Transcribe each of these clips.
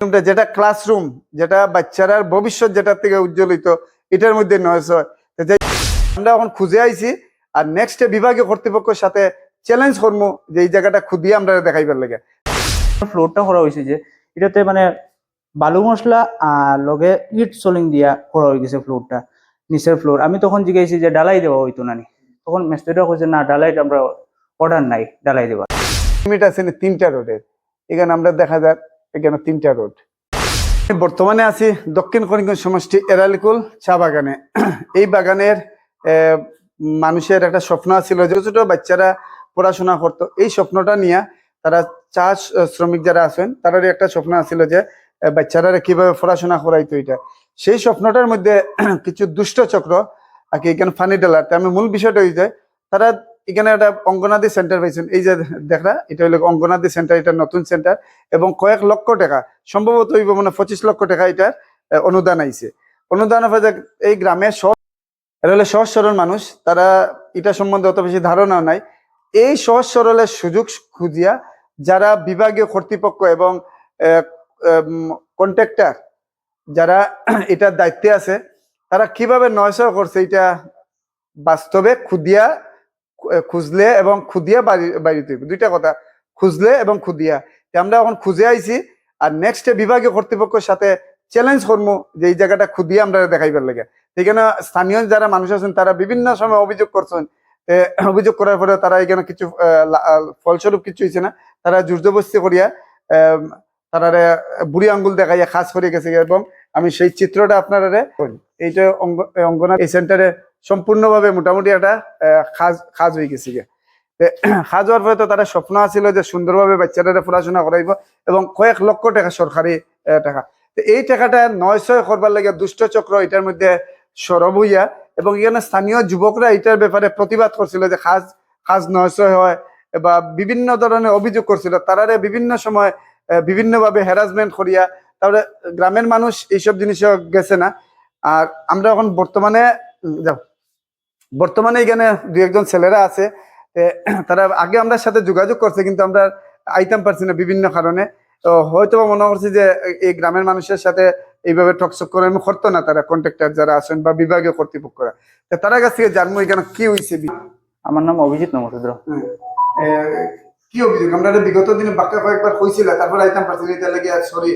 যেটা ক্লাসরুম যেটা বাচ্চারার ভবিষ্যৎ যেটার থেকে উজ্জ্বলিত এটার মধ্যে নয়েস হয়। আমরা এখন খুঁজে আইছি আর নেক্সট বিভাগীয় কর্তৃপক্ষের সাথে চ্যালেঞ্জ করব যে এই জায়গাটা খুদিয়ে আমরা দেখাইবার লাগে। ফ্লোরটা করা হয়েছে যে এটাতে মানে বালু মশলা আর লগে ইট সোলিং দিয়া করা হয়ে গেছে ফ্লোরটা নিচের ফ্লোর আমি তখন জিজ্ঞাসি যে ডালাই দেওয়া হইতো নানি? তখন মেস্ত্রিটা কইছে না ডালাই আমরা অর্ডার নাই ডালাই দেওয়া লিমিট আছে তিনটা রোডের এখানে আমরা দেখা যাক এখানে তিনটা রোড। বর্তমানে আছি দক্ষিণ করিমগঞ্জ সমষ্টি এরালিকুল চা বাগানে। এই বাগানের মানুষের একটা স্বপ্ন ছিল ছোট ছোট বাচ্চারা পড়াশোনা করতো। এই স্বপ্নটা নিয়ে তারা চা শ্রমিক যারা আছেন তাদের একটা স্বপ্ন ছিল যে বাচ্চারা কীভাবে পড়াশোনা করাইতো এটা। সেই স্বপ্নটার মধ্যে কিছু দুষ্ট চক্র, আর কি এখানে ফানি ডেলার। আমি মূল বিষয়টা হয়ে যায় তারা এখানে একটা অঙ্গনাদি সেন্টার পাইছেন। এই যে দেখা এটা হলো অঙ্গনাদি সেন্টার এটা নতুন সেন্টার এবং কয়েক লক্ষ টাকা, সম্ভবত হইব মানে পঁচিশ লক্ষ টাকা এটার অনুদান আইছে। অনুদান এই গ্রামে সহজ এটা সহজ সরল মানুষ, তারা এটা সম্বন্ধে অত বেশি ধারণা নাই। এই সহজ সরলের সুযোগ খুঁজিয়া যারা বিভাগীয় কর্তৃপক্ষ এবং কন্ট্রাক্টর যারা এটার দায়িত্বে আছে, তারা কীভাবে নয়সহ করছে, এটা বাস্তবে খুদিয়া খুঁজলে এবং খুদিয়া বাড়ি বাড়িতে দুইটা কথা, খুঁজলে এবং খুদিয়া। আমরা এখন খুঁজে আইছি আর নেক্সট বিভাগীয় কর্তৃপক্ষের সাথে চ্যালেঞ্জ করব যে এই জায়গাটা খুদিয়া আমরা দেখাইবার লাগে। এখানে স্থানীয় যারা মানুষ আছেন, তারা বিভিন্ন সময় অভিযোগ করছেন। অভিযোগ করার পরে তারা এখানে কিছু ফলস্বরূপ কিছু হয়েছে না। তারা জোরজবস্তি করিয়া তারা বুড়ি আঙ্গুল দেখাইয়া খাস করে গেছে। এবং আমি সেই চিত্রটা আপনারা এইটা অঙ্গ- অঙ্গনা এই সেন্টারে সম্পূর্ণভাবে মোটামুটি একটা খাজ খাজ হয়ে গেছে খাজ হওয়ার পরে তো তারা স্বপ্ন আছিল যে সুন্দরভাবে বাচ্চারা পড়াশোনা করাইব এবং কয়েক লক্ষ টাকা সরকারি টাকা। এই টাকাটা নয় ছয় করবার লাগে দুষ্ট চক্র এটার মধ্যে সরব হইয়া এবং এখানে স্থানীয় যুবকরা এটার ব্যাপারে প্রতিবাদ করছিল যে খাজ খাজ নয় ছয় হয় বা বিভিন্ন ধরনের অভিযোগ করছিল। তারারে বিভিন্ন সময় বিভিন্নভাবে হ্যারাসমেন্ট করিয়া তারপরে গ্রামের মানুষ এইসব জিনিসে গেছে না। আর আমরা এখন বর্তমানে যাও বর্তমানে এখানে দু একজন ছেলেরা আছে তারা আগে আমরা সাথে যোগাযোগ করছে কিন্তু আমরা আইতাম পারছি না বিভিন্ন কারণে। তো হয়তো মনে করছি যে এই গ্রামের মানুষের সাথে এইভাবে টকশক করে আমি করতো না তারা কন্ট্রাক্টর যারা আছেন বা বিভাগীয় কর্তৃপক্ষরা। তারা কাছ থেকে জানব এখানে কি হয়েছে আমার নাম অভিজিৎ নমসুদ্র কি অভিযোগ? আমরা বিগত দিনে বাক্কা কয়েকবার হয়েছিল তারপর আইতাম পারছি না এটা লেগে সরি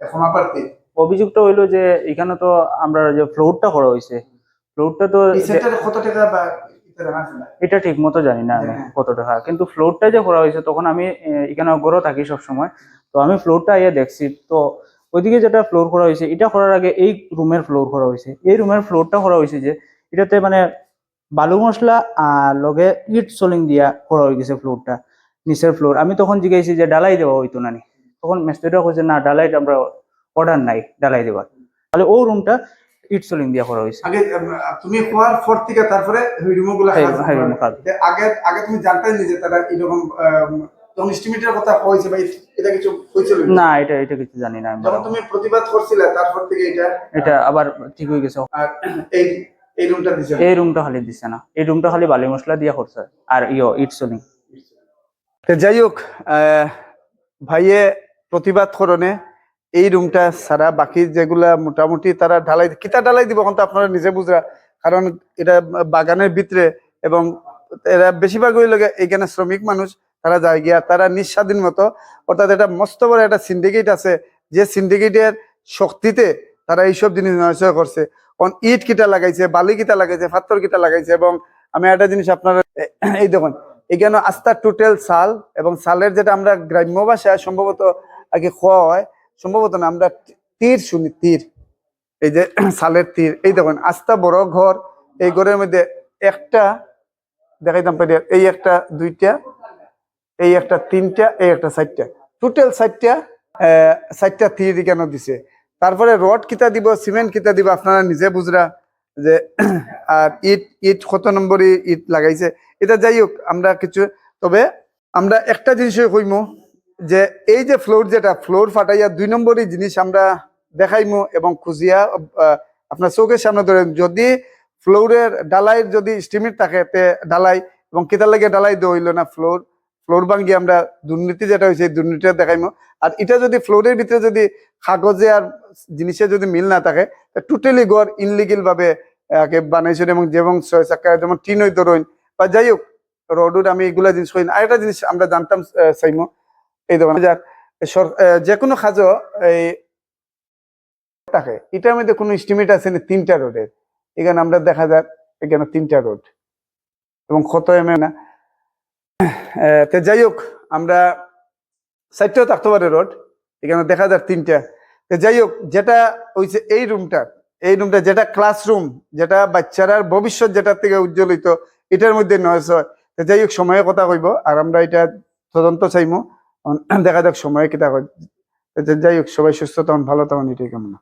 ক্ষমা প্রার্থী অভিযোগটা হইল যে এখানে তো আমরা যে ফ্লোরটা করা হয়েছে ফ্লোরটা তো কত টাকা বা এটা ঠিক মতো জানি না আমি হ্যাঁ। কত টাকা কিন্তু ফ্লোরটা যে করা হয়েছে তখন আমি এখানে গড়ে থাকি সব সময় তো আমি ফ্লোরটা ইয়ে দেখছি। তো ওইদিকে যেটা ফ্লোর করা হয়েছে এটা করার আগে এই রুমের ফ্লোর করা হয়েছে এই রুমের ফ্লোরটা করা হয়েছে যে এটাতে মানে বালু মশলা আর লগে ইট সোলিং দিয়া করা হয়ে গেছে ফ্লোরটা নিচের ফ্লোর আমি তখন জিজ্ঞাসি যে ডালাই দেওয়া হইতো নানি তখন মেস্ত্রিটা কইছে না ডালাই আমরা অর্ডার নাই ডালাই দেওয়ার তাহলে ও রুমটা ইট সোলিং দিয়া করা হয়েছে। আগে তুমি হওয়ার পর থেকে তারপরে ওই রুমগুলো room আগে আগে তুমি জানতে নি যে তারা এরকম তখন এস্টিমেটের কথা হয়েছে ভাই এটা কিছু হয়েছিল না এটা এটা কিছু জানি না আমি যখন তুমি প্রতিবাদ করছিলে তারপর থেকে এটা এটা আবার ঠিক হয়ে গেছে। আর এই এই রুমটা দিছে এই রুমটা খালি দিচ্ছে না। এই রুমটা খালি বালি মশলা দিয়া করছে আর ইয়ো ইট সোলিং তো যাই হোক আহ, ভাইয়ে প্রতিবাদ করণে এই রুমটা ছাড়া বাকি যেগুলা মোটামুটি তারা ঢালাই, কিতা ঢালাই দিব এখন তো আপনারা নিজে বুঝরা কারণ এটা বাগানের ভিতরে এবং এরা বেশিরভাগ হইল গিয়ে এখানে শ্রমিক মানুষ, তারা যায় গিয়া তারা নিঃস্বাধীন মতো। অর্থাৎ এটা মস্ত বড় একটা সিন্ডিকেট আছে, যে সিন্ডিকেটের শক্তিতে তারা এইসব জিনিস নয় করছে। অন ইট কিটা লাগাইছে, বালি কিটা লাগাইছে, পাথর কিটা লাগাইছে এবং আমি একটা জিনিস আপনারা, এই দেখুন এখানে আস্তা টোটাল সাল এবং সালের যেটা আমরা গ্রাম্য ভাষায় সম্ভবত আগে খোয়া হয়, সম্ভবত না, আমরা তীর শুনি, তীর। এই যে সালের তীর। এই দেখুন, আস্তা বড় ঘর। এই ঘরের মধ্যে একটা, দেখাইতাম পারি এই একটা, দুইটা, এই একটা, তিনটা, এই একটা, চারটা। টোটাল চারটা চারটা তীর কেন দিছে। তারপরে রড কিতা দিব, সিমেন্ট কিতা দিব, আপনারা নিজে বুঝরা যে, আর ইট ইট কত নম্বরই ইট লাগাইছে। এটা যাই হোক, আমরা কিছু, তবে আমরা একটা জিনিসই কইমু। যে এই যে ফ্লোর যেটা ফ্লোর ফাটাইয়া দুই নম্বরই জিনিস আমরা দেখাইমু এবং খুঁজিয়া আপনার চোখের সামনে ধরে যদি ফ্লোরের ডালাইয়ের যদি স্টিমিট থাকে, তে ডালাই এবং কেতার লাগে ডালাই দেওয়া হইল না ফ্লোর ফ্লোর ভাঙ্গি আমরা দুর্নীতি যেটা হয়েছে দুর্নীতিটা দেখাইমো। আর এটা যদি ফ্লোরের ভিতরে যদি কাগজে আর জিনিসে যদি মিল না থাকে টোটালি গড় ইনলিগেল ভাবে বানাইছেন এবং যেমন ছয় চাকা যেমন টিন হইতো রইন বা যাই হোক রোডুর আমি এগুলা জিনিস করি আরেকটা জিনিস আমরা জানতাম চাইমো এই দোকানে যার যে কোনো খাজো, এই থাকে। এটার মধ্যে কোনো এস্টিমেট আছে না, তিনটা রোডের এখানে আমরা দেখা যাক, এখানে তিনটা রোড এবং কত এম না? তো যাই হোক, আমরা চারটেও থাকতে পারে রোড এখানে দেখা যাক তিনটা। তো যাই হোক, যেটা হইছে এই রুমটা এই রুমটা যেটা ক্লাসরুম যেটা বাচ্চারার ভবিষ্যৎ যেটার থেকে উজ্জ্বলিত, এটার মধ্যে নয় তো যাই হোক, সময়ে কথা কইব, আর আমরা এটা তদন্ত চাইমো। দেখা যাক সময় কি তো যাই হোক সবাই সুস্থ তখন ভালো তখন এটাই কামনা।